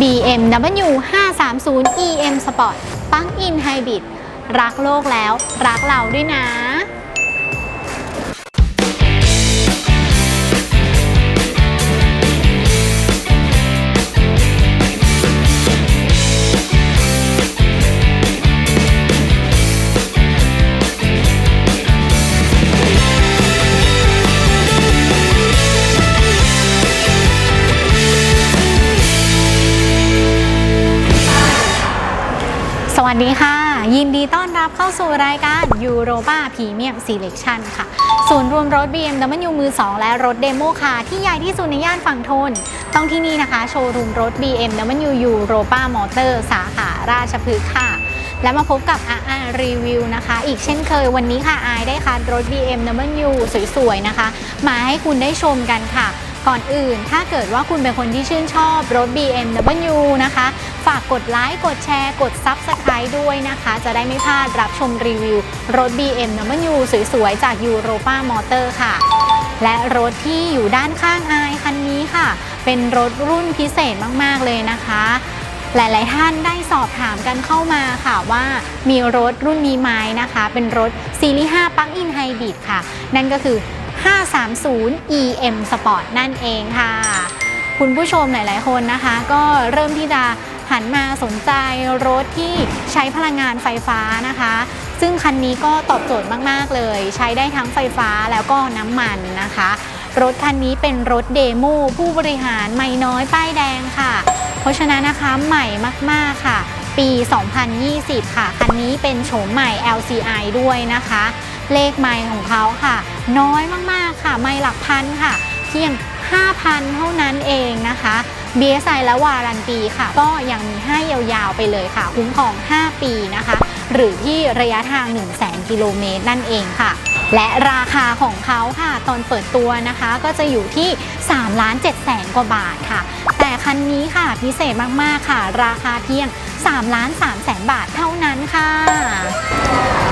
BMW 530 EM Sport ปังอินไฮบริดรักโลกแล้ว รักเราด้วยนะ สวัสดีค่ะ ยินดีต้อนรับเข้าสู่รายการ Europa Premium Selection ค่ะ ศูนย์รวมรถ BMW มือ 2 และรถเดโมคาร์ที่ใหญ่ที่สุดในย่านฝั่งทน ต้องที่นี่นะคะ โชว์รูมรถ BMW Europa Motor สาขาราชพฤกษ์ค่ะ และมาพบกับอาอารีวิวนะคะ อีกเช่นเคยวันนี้ค่ะอายได้คัดรถ BMW สวยๆนะคะ มาให้คุณได้ชมกันค่ะ ก่อนอื่น ถ้าเกิดว่าคุณเป็นคนที่ชื่นชอบรถ BMW นะคะ ฝากกดไลค์กดแชร์ กด Subscribe ด้วยนะคะ จะได้ไม่พลาดรับชมรีวิวรถ BMW สวยๆ จาก Europa Motor ค่ะ และรถที่อยู่ด้านข้างอายคันนี้ค่ะ เป็นรถรุ่นพิเศษมากๆเลยนะคะหลาย ๆ ท่านได้สอบถามกันเข้ามาค่ะว่ามีรถรุ่นนี้ไหมนะคะ เป็นรถซีรีส์5 Plug-in Hybrid ค่ะ นั่นก็คือ 530 EM Sport นั่นเองค่ะ คุณผู้ชมหลาย ๆ คนนะคะ ก็เริ่มที่จะหันมาสนใจรถที่ใช้พลังงานไฟฟ้านะคะ ซึ่งคันนี้ก็ตอบโจทย์มาก ๆ เลย ใช้ได้ทั้งไฟฟ้าแล้วก็น้ำมันนะคะ รถคันนี้เป็นรถเดโมผู้บริหารไม่น้อยป้ายแดงค่ะ เพราะฉะนั้นนะคะใหม่มาก ๆ ค่ะ ปี 2020 ค่ะ คันนี้เป็นโฉมใหม่ LCI ด้วยนะคะ เลขไมล์ของเขาค่ะ น้อยมากๆค่ะ ไม่หลักพันค่ะ เพียง 5,000 เท่านั้นเองนะคะ BSI และวารันตีค่ะ ก็ยังมีให้ยาวๆไปเลยค่ะ คุ้มครอง 5 ปีนะคะ หรือที่ระยะทาง 1 0 0 0 0 0กิโลเมตรนั่นเองค่ะ และราคาของเขาค่ะ ตอนเปิดตัวนะคะ ก็จะอยู่ที่3ล้าน7แสนกว่าบาทค่ะ แต่คันนี้ค่ะพิเศษมากๆค่ะ ราคาเพียง3ล้าน3แสนบาทเท่านั้นค่ะ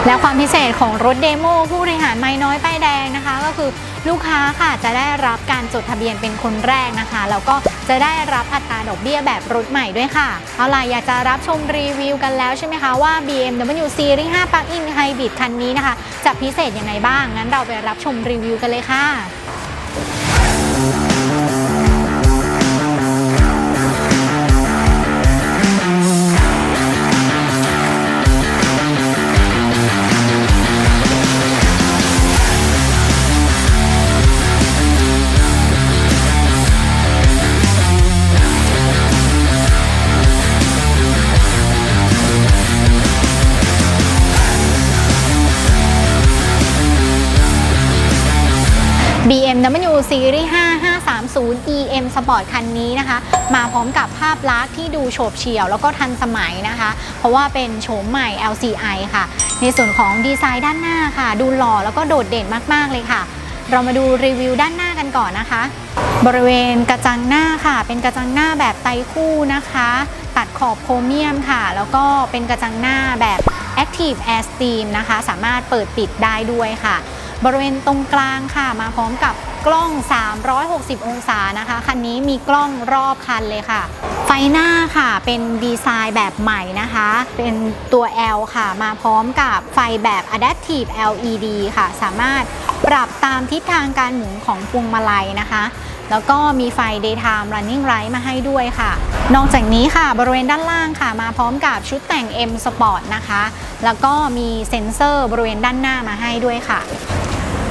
และความพิเศษของรถเดโมผู้บริหารไม่น้อยป้ายแดงนะคะ ก็คือลูกค้าค่ะจะได้รับการจดทะเบียนเป็นคนแรกนะคะ แล้วก็จะได้รับอัตราดอกเบี้ยแบบรถใหม่ด้วยค่ะ เอาล่ะอยากจะรับชมรีวิวกันแล้วใช่ไหมคะว่า BMW Series 5 Plug-in Hybrid คันนี้นะคะ จะพิเศษยังไงบ้าง งั้นเราไปรับชมรีวิวกันเลยค่ะ 0 EM Sport คันนี้นะคะ มาพร้อมกับภาพลักษณ์ที่ดูโฉบเฉี่ยว แล้วก็ทันสมัยนะคะ เพราะว่าเป็นโฉมใหม่ LCI ค่ะ ในส่วนของดีไซน์ด้านหน้าค่ะ ดูหล่อแล้วก็โดดเด่นมากๆเลยค่ะ เรามาดูรีวิวด้านหน้ากันก่อนนะคะ บริเวณกระจังหน้าค่ะ เป็นกระจังหน้าแบบไตคู่นะคะ ตัดขอบโครเมียมค่ะ แล้วก็เป็นกระจังหน้าแบบ Active Air Steam นะคะ สามารถเปิดปิดได้ด้วยค่ะ บริเวณตรงกลางค่ะ มาพร้อมกับ กล้อง 360 องศานะคะ คันนี้มีกล้องรอบคันเลยค่ะ ไฟหน้าค่ะเป็นดีไซน์แบบใหม่นะคะ เป็นตัว L ค่ะ มาพร้อมกับไฟแบบ Adaptive LED ค่ะ สามารถปรับตามทิศทางการหมุนของพวงมาลัยนะคะ แล้วก็มีไฟ daytime running light มาให้ด้วยค่ะ นอกจากนี้ค่ะบริเวณด้านล่างค่ะ มาพร้อมกับชุดแต่ง M Sport นะคะ แล้วก็มีเซ็นเซอร์บริเวณด้านหน้ามาให้ด้วยค่ะ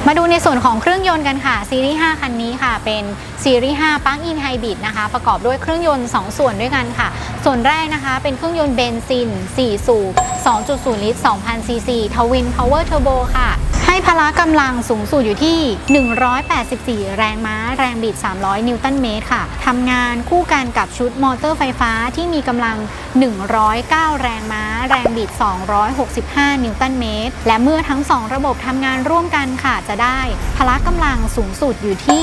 มาดูในส่วนของเครื่องยนต์กันค่ะ ซีรีส์ 5 คันนี้ค่ะ เป็นซีรีส์ 5 ปังอินไฮบริดนะคะ ประกอบด้วยเครื่องยนต์ 2 ส่วนด้วยกันค่ะ ส่วนแรกนะคะ เป็นเครื่องยนต์เบนซิน 4 สูบ 2.0 ลิตร 2,000 ซีซี ทวินพาวเวอร์เทอร์โบค่ะ ให้พละกำลังสูงสุดอยู่ที่ 184 แรงม้า แรงบิด 300 นิวตันเมตรค่ะทำงานคู่กันกับชุดมอเตอร์ไฟฟ้าที่มีกำลัง 109 แรงม้า แรงบิด 265 นิวตันเมตร และเมื่อทั้ง 2 ระบบทำงานร่วมกันค่ะ จะได้พละกำลังสูงสุดอยู่ที่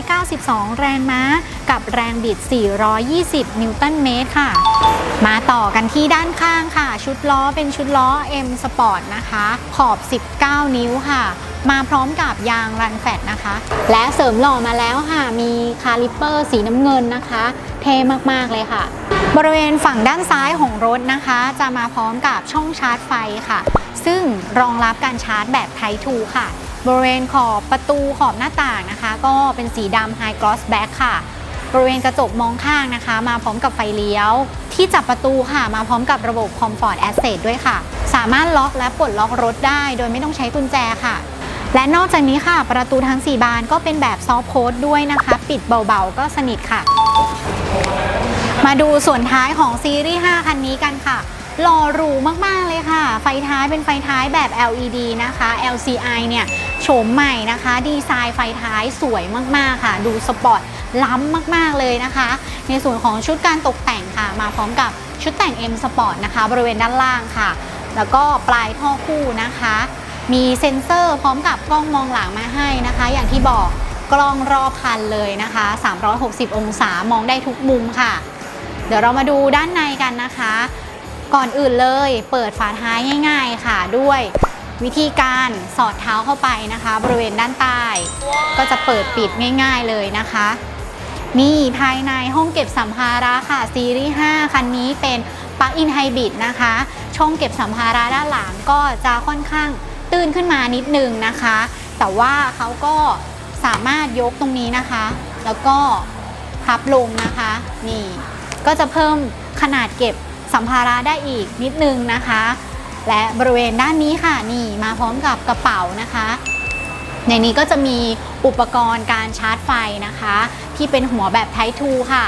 292 แรงม้า กับแรงบิด 420 นิวตันเมตรค่ะ มาต่อกันที่ด้านข้างค่ะ ชุดล้อเป็นชุดล้อ M Sport นะคะ ขอบ 19 นิ้วค่ะ มาพร้อมกับยางรันแฟตนะคะ และเสริมหล่อมาแล้วค่ะ มีคาลิปเปอร์สีน้ำเงินนะคะ เท่มากๆเลยค่ะ บริเวณฝั่งด้านซ้ายของรถนะคะ จะมาพร้อมกับช่องชาร์จไฟค่ะ ซึ่งรองรับการชาร์จแบบ Type 2ค่ะ บริเวณขอบประตูขอบหน้าต่างนะคะ ก็เป็นสีดำ High Gloss Black ค่ะบริเวณกระจกมองข้างนะคะ มาพร้อมกับไฟเลี้ยว ที่จับประตูค่ะ มาพร้อมกับระบบ Comfort Access ด้วยค่ะ สามารถล็อกและปลดล็อกรถได้ โดยไม่ต้องใช้กุญแจค่ะ และนอกจากนี้ค่ะ ประตูทั้ง 4 บานก็เป็นแบบซอฟต์โค้ดด้วยนะคะ ปิดเบาๆ ก็สนิทค่ะ มาดูส่วนท้ายของซีรีส์ 5 คันนี้กันค่ะหล่อหรูมากๆเลยค่ะ ไฟท้ายเป็นไฟท้ายแบบ LED นะคะ LCI เนี่ยโฉมใหม่นะคะ ดีไซน์ไฟท้ายสวยมากๆค่ะ ดูสปอร์ตล้ำมากๆเลยนะคะ ในส่วนของชุดการตกแต่งค่ะ มาพร้อมกับชุดแต่ง M Sport นะคะ บริเวณด้านล่างค่ะ แล้วก็ปลายท่อคู่นะคะ มีเซ็นเซอร์พร้อมกับกล้องมองหลังมาให้นะคะ อย่างที่บอกกล้องรอบคันเลยนะคะ 360 องศามองได้ทุกมุมค่ะ เดี๋ยวเรามาดูด้านในกันนะคะ ก่อนอื่นเลยเปิดฝาท้ายง่าย ๆ ค่ะด้วยวิธีการสอดเท้าเข้าไปนะคะ บริเวณด้านใต้ ก็จะเปิดปิดง่าย ๆเลยนะคะ นี่ภายในห้องเก็บสัมภาระค่ะซีรีส์ 5 คันนี้เป็นปลั๊กอินไฮบริดนะคะ ช่องเก็บสัมภาระด้านหลังก็จะค่อนข้างตื้นขึ้นมานิดนึงนะคะ แต่ว่าเขาก็สามารถยกตรงนี้นะคะ แล้วก็พับลงนะคะ นี่ ก็จะเพิ่มขนาดเก็บสัมภาระได้อีกนิดนึงนะคะ และบริเวณด้านนี้ค่ะ นี่มาพร้อมกับกระเป๋านะคะ ในนี้ก็จะมีอุปกรณ์การชาร์จไฟนะคะ ที่เป็นหัวแบบ Type 2ค่ะ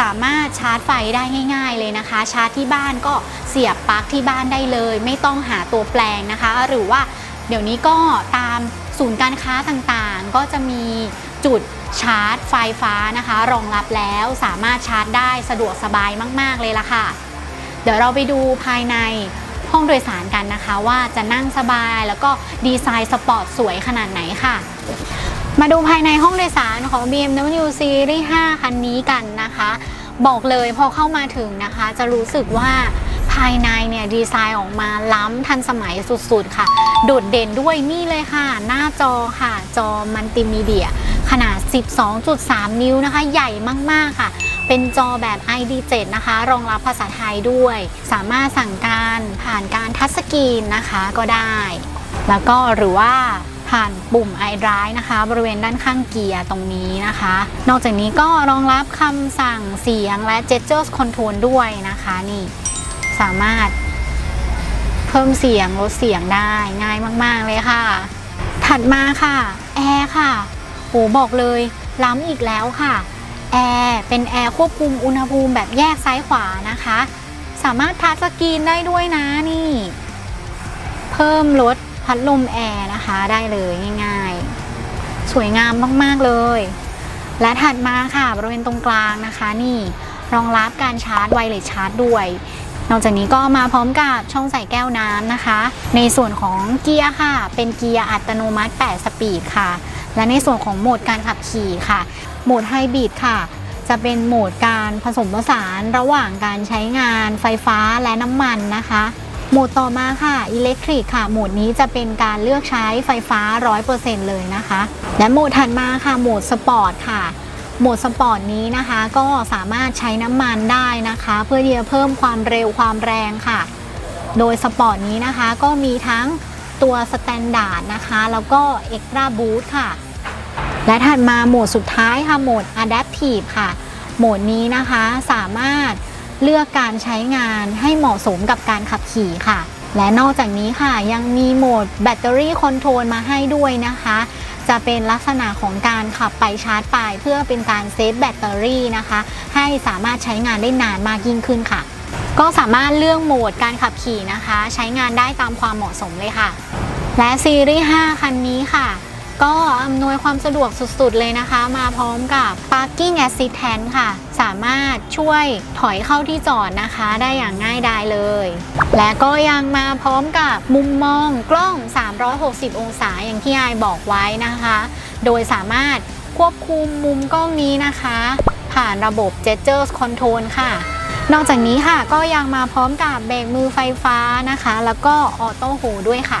สามารถชาร์จไฟได้ง่าย ๆ เลยนะคะ ชาร์จที่บ้านก็เสียบปลั๊กที่บ้านได้เลย ไม่ต้องหาตัวแปลงนะคะ หรือว่าเดี๋ยวนี้ก็ตามศูนย์การค้าต่างๆ ก็จะมีจุดชาร์จไฟฟ้านะคะ รองรับแล้วสามารถชาร์จได้สะดวกสบายมากๆเลยล่ะค่ะ เดี๋ยวเราไปดูภายในห้องโดยสารกันนะคะ ว่าจะนั่งสบายแล้วก็ดีไซน์สปอร์ตสวยขนาดไหนค่ะ มาดูภายในห้องโดยสารของ BMW Series 5 คันนี้กันนะคะ บอกเลยพอเข้ามาถึงนะคะ จะรู้สึกว่าภายในเนี่ยดีไซน์ออกมาล้ำทันสมัยสุดๆค่ะ โดดเด่นด้วยนี่เลยค่ะ หน้าจอค่ะ จอมัลติมีเดีย ขนาด 12.3 นิ้วนะคะ ใหญ่มากๆค่ะ เป็นจอแบบ ID7 นะคะ รองรับภาษาไทยด้วย สามารถสั่งการผ่านการทัชสกรีนนะคะก็ได้ แล้วก็หรือว่า ผ่านปุ่ม iDrive นะคะ บริเวณด้านข้างเกียร์ตรงนี้นะคะ นอกจากนี้ก็รองรับคำสั่งเสียงและ Gesture Control ด้วยนะคะนี่สามารถเพิ่มเสียงลดเสียงได้ง่ายมาก ๆ เลยค่ะ ถัดมาค่ะแอร์ค่ะโหบอกเลยล้ำอีกแล้วค่ะแอร์เป็นแอร์ควบคุมอุณหภูมิแบบแยกซ้ายขวานะคะ สามารถทัชสกรีนได้ด้วยนะนี่ เพิ่มลด พัดลมแอร์นะคะได้เลยง่ายๆ สวยงามมากๆเลย และถัดมาค่ะบริเวณตรงกลางนะคะ นี่รองรับการชาร์จไวเลสชาร์จด้วย นอกจากนี้ก็มาพร้อมกับช่องใส่แก้วน้ำนะคะ ในส่วนของเกียร์ค่ะ เป็นเกียร์อัตโนมัติ 8 สปีดค่ะ และในส่วนของโหมดการขับขี่ค่ะ โหมดไฮบริดค่ะจะเป็นโหมดการผสมผสานระหว่างการใช้งานไฟฟ้าและน้ำมันนะคะ หมดต่อมาค่ะอิเล็กทริกค่ะโหมดนี้จะเป็นการเลือกใช้ไฟฟ้า 100%เลยนะคะ และโหมดถัดมาค่ะโหมดสปอร์ตค่ะโหมดสปอร์ตนี้นะคะก็สามารถใช้น้ำมันได้นะคะ เพื่อที่จะเพิ่มความเร็วความแรงค่ะ โดยสปอร์ตนี้นะคะก็มีทั้งตัวสแตนดาร์ดนะคะ แล้วก็เอ็กตร้าบูทค่ะ และถัดมาโหมดสุดท้ายค่ะโหมด Adaptive ค่ะ โหมดนี้นะคะสามารถ เลือกการใช้งานให้เหมาะสมกับการขับขี่ค่ะ และนอกจากนี้ค่ะยังมีโหมดแบตเตอรี่คอนโทรลมาให้ด้วยนะคะ จะเป็นลักษณะของการขับไปชาร์จไป เพื่อเป็นการเซฟแบตเตอรี่นะคะ ให้สามารถใช้งานได้นานมากยิ่งขึ้นค่ะ ก็สามารถเลือกโหมดการขับขี่นะคะ ใช้งานได้ตามความเหมาะสมเลยค่ะ และซีรีส์ 5 คันนี้ค่ะ ก็อำนวยความสะดวกสุดๆเลยนะคะ มาพร้อมกับ Parking Assistant ค่ะ สามารถช่วยถอยเข้าที่จอดนะคะ ได้อย่างง่ายดายเลย และก็ยังมาพร้อมกับมุมมองกล้อง 360 องศาอย่างที่ไอบอกไว้นะคะ โดยสามารถควบคุมมุมกล้องนี้นะคะ ผ่านระบบ Gesture Control ค่ะ นอกจากนี้ค่ะก็ยังมาพร้อมกับเบรกมือไฟฟ้านะคะ แล้วก็ออโต้โฮด้วยค่ะ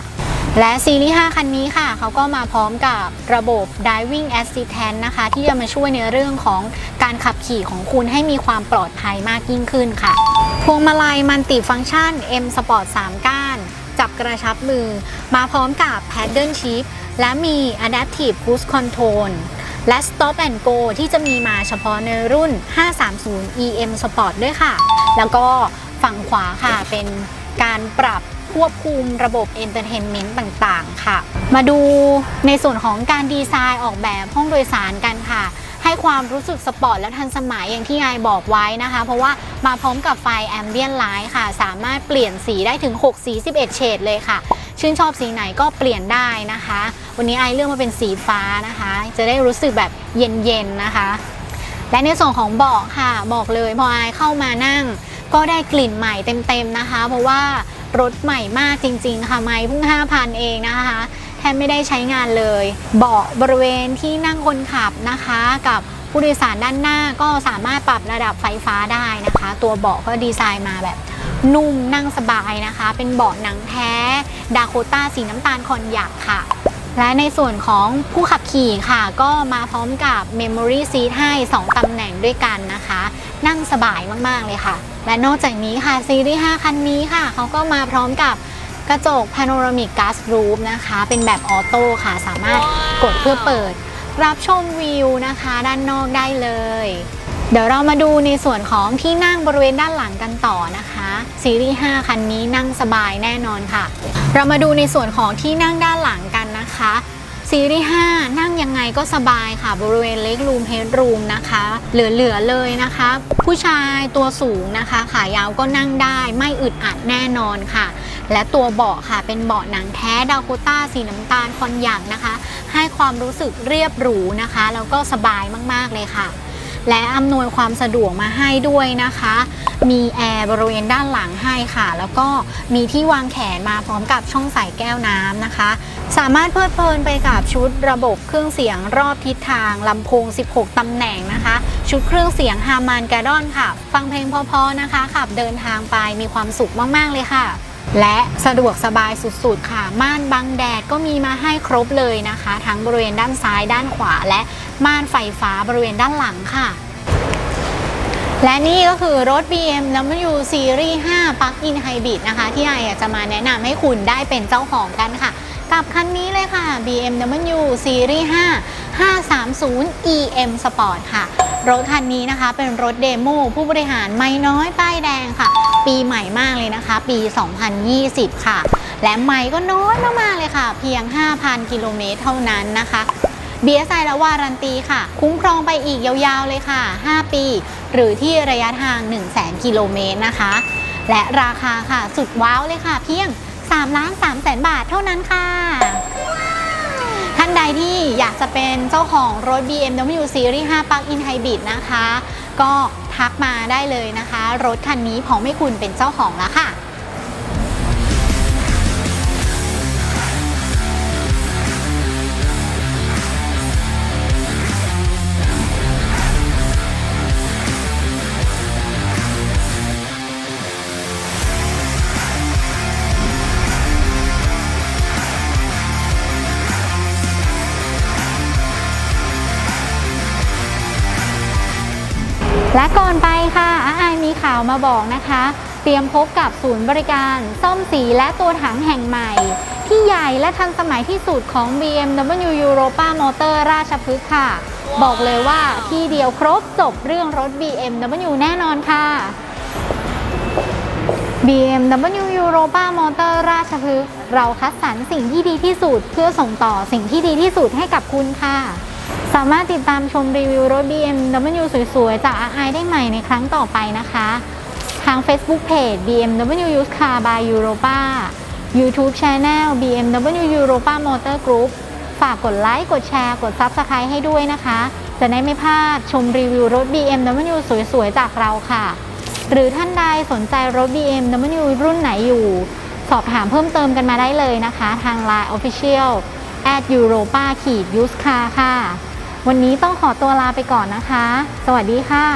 และซีรีส์ 5 คันนี้ค่ะ เขาก็มาพร้อมกับระบบ Driving Assistant นะคะ ที่จะมาช่วยในเรื่องของการขับขี่ของคุณให้มีความปลอดภัยมากยิ่งขึ้นค่ะ พวงมาลัยมันติฟังก์ชัน M Sport 3 ก้าน จับกระชับมือ มาพร้อมกับ Paddle Shift และมี Adaptive Cruise Control และ Stop and Go ที่จะมีมาเฉพาะในรุ่น 530 EM Sport ด้วยค่ะ แล้วก็ฝั่งขวาค่ะเป็นการปรับ ควบคุมระบบ Entertainment ต่างๆ ค่ะ มาดูในส่วนของการดีไซน์ออกแบบห้องโดยสารกันค่ะ ให้ความรู้สึกสปอร์ตและทันสมัยอย่างที่ไงบอกไว้นะคะ เพราะว่ามาพร้อมกับไฟแอมเบียนไลท์ค่ะ สามารถเปลี่ยนสีได้ถึง 6 สี 11 เฉดเลยค่ะ ชื่นชอบสีไหนก็เปลี่ยนได้นะคะ วันนี้ไอเลือกมาเป็นสีฟ้านะคะ จะได้รู้สึกแบบเย็นๆนะคะ และในส่วนของเบาะค่ะบอกเลยพอไอเข้ามานั่งก็ได้กลิ่นใหม่เต็มๆนะคะ เพราะว่า รถใหม่มากจริง ๆ ค่ะไม่เพิ่ง 5,000 เองนะคะแทบไม่ได้ใช้งานเลย เบาะบริเวณที่นั่งคนขับนะคะ กับผู้โดยสารด้านหน้าก็สามารถปรับระดับไฟฟ้าได้นะคะ ตัวเบาะก็ดีไซน์มาแบบนุ่มนั่งสบายนะคะ เป็นเบาะหนังแท้ดาโคต้าสีน้ำตาลคอนหยักค่ะ และในส่วนของผู้ขับขี่ค่ะ ก็มาพร้อมกับ Memory Seat ให้ 2ตำแหน่งด้วยกันนะคะ นั่งสบายมาก ๆ เลยค่ะ และนอกจากนี้ค่ะซีรีส์5คันนี้ค่ะเขาก็มาพร้อมกับกระจก Panoramic Glass Roof นะคะ เป็นแบบออโต้ค่ะสามารถกดเพื่อเปิด รับชมวิวนะคะ ด้านนอกได้เลย เดี๋ยวเรามาดูในส่วนของที่นั่งบริเวณด้านหลังกันต่อนะคะ ซีรีส์ 5 คันนี้นั่งสบายแน่นอนค่ะ เรามาดูในส่วนของที่นั่งด้านหลังกันนะคะซีรีส์ 5 นั่งยังไง ก็สบายค่ะบริเวณเล็กรูมเฮดรูมนะคะ เหลือๆเลยนะคะ ผู้ชายตัวสูงนะคะ ขายาวก็นั่งได้ไม่อึดอัดแน่นอนค่ะ และตัวเบาะค่ะเป็นเบาะหนังแท้ดาโคต้าสีน้ำตาลคอนหยักนะคะ ให้ความรู้สึกเรียบหรูนะคะ แล้วก็สบายมากๆเลยค่ะ และอำนวยความสะดวกมาให้ด้วยนะคะ มีแอร์บริเวณด้านหลังให้ค่ะ แล้วก็มีที่วางแขนมาพร้อมกับช่องใส่แก้วน้ำนะคะ สามารถเพลิดเพลินไปกับชุดระบบเครื่องเสียงรอบทิศทางลำโพง 16 ตำแหน่งนะคะ ชุดเครื่องเสียงฮามานการ์ดอนค่ะ ฟังเพลงเพอๆนะคะ ขับเดินทางไปมีความสุขมากๆเลยค่ะและสะดวกสบายสุดๆ ค่ะ ม่านบังแดดก็มีมาให้ครบเลยนะคะ ทั้งบริเวณด้านซ้ายด้านขวาและม่านไฟฟ้าบริเวณด้านหลังค่ะ และนี่ก็คือรถ BMW Series 5 Plug-in Hybrid นะคะ ที่ไออยากจะมาแนะนำให้คุณได้เป็นเจ้าของกันค่ะ กับคันนี้เลยค่ะ BMW Series 5 530 EM Sport ค่ะ รถคันนี้นะคะเป็นรถเดโมผู้บริหารไม่น้อยป้ายแดงค่ะ ปีใหม่มากเลยนะคะ ปี 2020 ค่ะ และไม่ก็น้อยมากๆเลยค่ะ เพียง 5,000 กิโลเมตรเท่านั้นนะคะ BSI และวารันตีค่ะ คุ้มครองไปอีกยาวๆเลยค่ะ 5 ปี หรือที่ระยะทาง 1 0 0 0 0แกิโลเมตรนะคะ และราคาค่ะสุดว้าวเลยค่ะ เพียง3ล้าน3แสนบาทเท่านั้นค่ะ ท่านใดที่อยากจะเป็นเจ้าของรถ BMW Series 5 Plug-in Hybrid นะคะ ก็ทักมาได้เลยนะคะ รถคันนี้พร้อมให้คุณเป็นเจ้าของแล้วค่ะ ก่อนไปค่ะอาอายมีข่าวมาบอกนะคะ เตรียมพบกับศูนย์บริการซ่อมสีและตัวถังแห่งใหม่ ที่ใหญ่และทันสมัยที่สุดของ BMW Europa Motor ราชพฤกษ์ค่ะ บอกเลยว่าที่เดียวครบจบเรื่องรถ BMW แน่นอนค่ะ BMW Europa Motor ราชพฤกษ์เราคัดสรรสิ่งที่ดีที่สุดเพื่อส่งต่อสิ่งที่ดีที่สุดให้กับคุณค่ะ สามารถติดตามชมรีวิวรถ BMW สวยๆ จาก RI ได้ใหม่ในครั้งต่อไปนะคะ ทาง Facebook Page BMW Used Car by Europa YouTube Channel BMW Europa Motor Group ฝากกดไลค์ กดแชร์ กด Subscribe ให้ด้วยนะคะ จะได้ไม่พลาดชมรีวิวรถ BMW สวยๆ จากเราค่ะ หรือท่านใดสนใจรถ BMW รุ่นไหนอยู่ สอบถามเพิ่มเติมกันมาได้เลยนะคะ ทาง Line Official at Europa ขีด Used Car ค่ะ วันนี้ต้องขอตัวลาไปก่อนนะคะ สวัสดีค่ะ